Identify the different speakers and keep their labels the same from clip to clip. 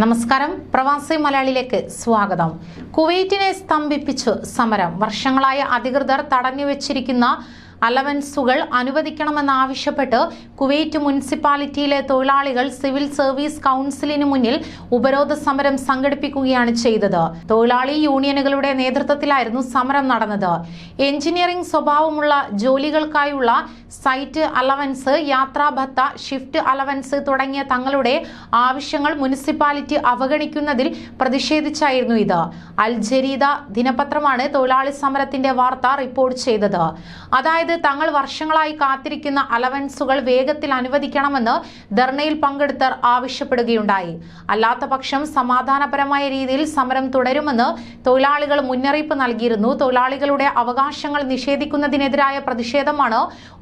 Speaker 1: നമസ്കാരം. പ്രവാസി മലയാളിയിലേക്ക് സ്വാഗതം. കുവൈറ്റിനെ സ്തംഭിപ്പിച്ചു സമരം. വർഷങ്ങളായ അധികൃതർ തടഞ്ഞുവെച്ചിരിക്കുന്ന അലവൻസുകൾ അനുവദിക്കണമെന്നാവശ്യപ്പെട്ട് കുവൈറ്റ് മുനിസിപ്പാലിറ്റിയിലെ തൊഴിലാളികൾ സിവിൽ സർവീസ് കൗൺസിലിന് മുന്നിൽ ഉപരോധ സമരം സംഘടിപ്പിക്കുകയാണ് ചെയ്തത്. തൊഴിലാളി യൂണിയനുകളുടെ നേതൃത്വത്തിലായിരുന്നു സമരം നടന്നത്. എഞ്ചിനീയറിംഗ് സ്വഭാവമുള്ള ജോലികൾക്കായുള്ള സൈറ്റ് അലവൻസ് യാത്രാഭത്ത ഷിഫ്റ്റ് അലവൻസ് തുടങ്ങിയ തങ്ങളുടെ ആവശ്യങ്ങൾ മുനിസിപ്പാലിറ്റി അവഗണിക്കുന്നതിൽ പ്രതിഷേധിച്ചായിരുന്നു ഇത്. അൽ ജരീദ ദിനപത്രമാണ് തൊഴിലാളി സമരത്തിന്റെ വാർത്ത റിപ്പോർട്ട് ചെയ്തത്. അതായത് തങ്ങൾ വർഷങ്ങളായി കാത്തിരിക്കുന്ന അലവൻസുകൾ വേഗത്തിൽ അനുവദിക്കണമെന്ന് ധർണയിൽ പങ്കെടുത്തർ ആവശ്യപ്പെടുകയുണ്ടായി. അല്ലാത്ത പക്ഷം സമാധാനപരമായ രീതിയിൽ സമരം തുടരുമെന്ന് തൊഴിലാളികൾ മുന്നറിയിപ്പ് നൽകിയിരുന്നു. തൊഴിലാളികളുടെ അവകാശങ്ങൾ നിഷേധിക്കുന്നതിനെതിരായ പ്രതിഷേധമാണ്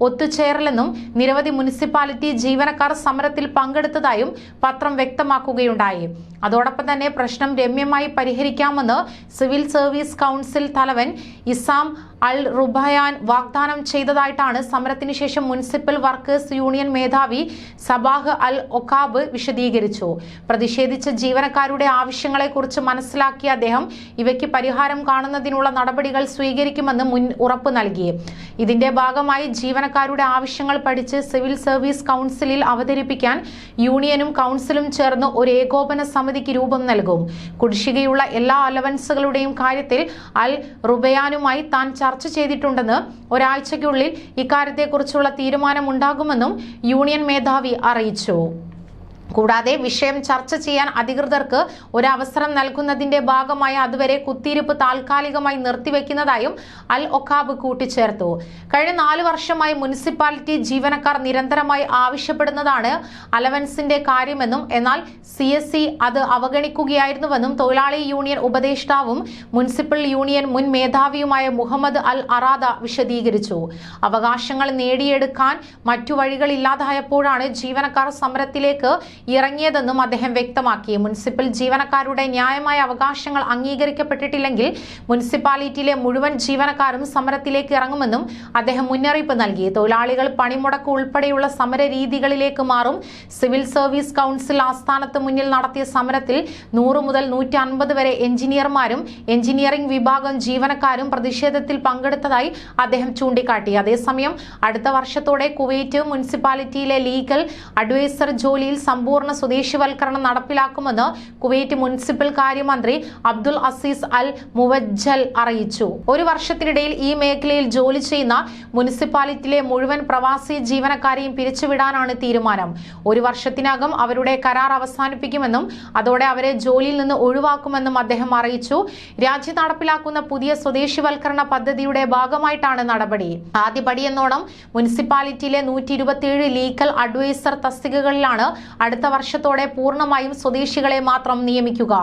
Speaker 1: ഒത്തുചേരലെന്നും നിരവധി മുനിസിപ്പാലിറ്റി ജീവനക്കാർ സമരത്തിൽ പങ്കെടുത്തതായും പത്രം വ്യക്തമാക്കുകയുണ്ടായി. അതോടൊപ്പം തന്നെ പ്രശ്നം രമ്യമായി പരിഹരിക്കാമെന്ന് സിവിൽ സർവീസ് കൗൺസിൽ തലവൻ ഇസാം അൽ റുബയാൻ വാഗ്ദാനം ചെയ്തതായിട്ടാണ് സമരത്തിന് ശേഷം മുനിസിപ്പൽ വർക്കേഴ്സ് യൂണിയൻ മേധാവി സബാഹ് അൽ ഒക്കാബ് വിശദീകരിച്ചു. പ്രതിഷേധിച്ച ജീവനക്കാരുടെ ആവശ്യങ്ങളെക്കുറിച്ച് മനസ്സിലാക്കിയ അദ്ദേഹം ഇവയ്ക്ക് പരിഹാരം കാണുന്നതിനുള്ള നടപടികൾ സ്വീകരിക്കുമെന്ന് മുൻ ഉറപ്പ് നൽകി. ഇതിന്റെ ഭാഗമായി ജീവനക്കാരുടെ ആവശ്യങ്ങൾ പഠിച്ച് സിവിൽ സർവീസ് കൗൺസിലിൽ അവതരിപ്പിക്കാൻ യൂണിയനും കൗൺസിലും ചേർന്ന് ഒരു ഏകോപന സമിതിക്ക് രൂപം നൽകും. കുടിശ്ശികയുള്ള എല്ലാ അലവൻസുകളുടെയും കാര്യത്തിൽ അൽ റുബയാനുമായി താൻ ചർച്ച ചെയ്തിട്ടുണ്ടെന്ന് ഒരാഴ്ചയ്ക്കുള്ളിൽ ഇക്കാര്യത്തെക്കുറിച്ചുള്ള തീരുമാനമുണ്ടാകുമെന്നും യൂണിയൻ മേധാവി അറിയിച്ചു. കൂടാതെ വിഷയം ചർച്ച ചെയ്യാൻ അധികൃതർക്ക് ഒരവസരം നൽകുന്നതിന്റെ ഭാഗമായി അതുവരെ കുത്തിയിരിപ്പ് താൽക്കാലികമായി നിർത്തിവെക്കുന്നതായും അൽ ഒക്കാബ് കൂട്ടിച്ചേർത്തു. കഴിഞ്ഞ നാല് വർഷമായി മുനിസിപ്പാലിറ്റി ജീവനക്കാർ നിരന്തരമായി ആവശ്യപ്പെടുന്നതാണ് അലവൻസിന്റെ കാര്യമെന്നും എന്നാൽ സി അത് അവഗണിക്കുകയായിരുന്നുവെന്നും തൊഴിലാളി യൂണിയൻ ഉപദേഷ്ടാവും മുനിസിപ്പൽ യൂണിയൻ മുൻ മേധാവിയുമായ മുഹമ്മദ് അൽ അറാദ വിശദീകരിച്ചു. അവകാശങ്ങൾ നേടിയെടുക്കാൻ മറ്റു വഴികളില്ലാതായപ്പോഴാണ് ജീവനക്കാർ സമരത്തിലേക്ക് ഇറങ്ങിയതെന്നും അദ്ദേഹം വ്യക്തമാക്കി. മുനിസിപ്പൽ ജീവനക്കാരുടെ ന്യായമായ അവകാശങ്ങൾ അംഗീകരിക്കപ്പെട്ടിട്ടില്ലെങ്കിൽ മുനിസിപ്പാലിറ്റിയിലെ മുഴുവൻ ജീവനക്കാരും സമരത്തിലേക്ക് ഇറങ്ങുമെന്നും അദ്ദേഹം മുന്നറിയിപ്പ് നൽകി. തൊഴിലാളികൾ പണിമുടക്ക് ഉൾപ്പെടെയുള്ള സമര രീതികളിലേക്ക് മാറും. സിവിൽ സർവീസ് കൗൺസിൽ ആസ്ഥാനത്ത് മുന്നിൽ നടത്തിയ സമരത്തിൽ നൂറ് മുതൽ നൂറ്റി അൻപത് വരെ എഞ്ചിനീയർമാരും എഞ്ചിനീയറിംഗ് വിഭാഗം ജീവനക്കാരും പ്രതിഷേധത്തിൽ പങ്കെടുത്തതായി അദ്ദേഹം ചൂണ്ടിക്കാട്ടി. അതേസമയം അടുത്ത വർഷത്തോടെ കുവൈറ്റ് മുനിസിപ്പാലിറ്റിയിലെ ലീഗൽ അഡ്വൈസർ ജോലിയിൽ സമ്പൂർണ സ്വദേശിവൽക്കരണം നടപ്പിലാക്കുമെന്ന് കുവൈറ്റ് മുനിസിപ്പൽ കാര്യമന്ത്രി അബ്ദുൽ അസീസ് അൽ മുവജ്ജൽ അറിയിച്ചു. ഒരു വർഷത്തിനിടയിൽ ഈ മേഖലയിൽ ജോലി ചെയ്യുന്ന മുനിസിപ്പാലിറ്റിയിലെ മുഴുവൻ പ്രവാസി ജീവനക്കാരെയും പിരിച്ചുവിടാനാണ് തീരുമാനം. ഒരു വർഷത്തിനകം അവരുടെ കരാർ അവസാനിപ്പിക്കുമെന്നും അതോടെ അവരെ ജോലിയിൽ നിന്ന് ഒഴിവാക്കുമെന്നും അദ്ദേഹം അറിയിച്ചു. രാജ്യം നടപ്പിലാക്കുന്ന പുതിയ സ്വദേശിവൽക്കരണ പദ്ധതിയുടെ ഭാഗമായിട്ടാണ് നടപടി. ആദ്യപടി എന്നോണം മുനിസിപ്പാലിറ്റിയിലെ നൂറ്റി ഇരുപത്തിയേഴ് ലീഗൽ അഡ്വൈസർ തസ്തികകളിലാണ് അടുത്ത വർഷത്തോടെ പൂർണമായും സ്വദേശികളെ മാത്രം നിയമിക്കുക.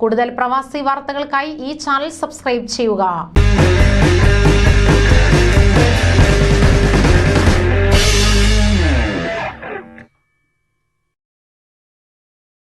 Speaker 1: കൂടുതൽ പ്രവാസി വാർത്തകൾക്കായി ഈ ചാനൽ സബ്സ്ക്രൈബ് ചെയ്യുക.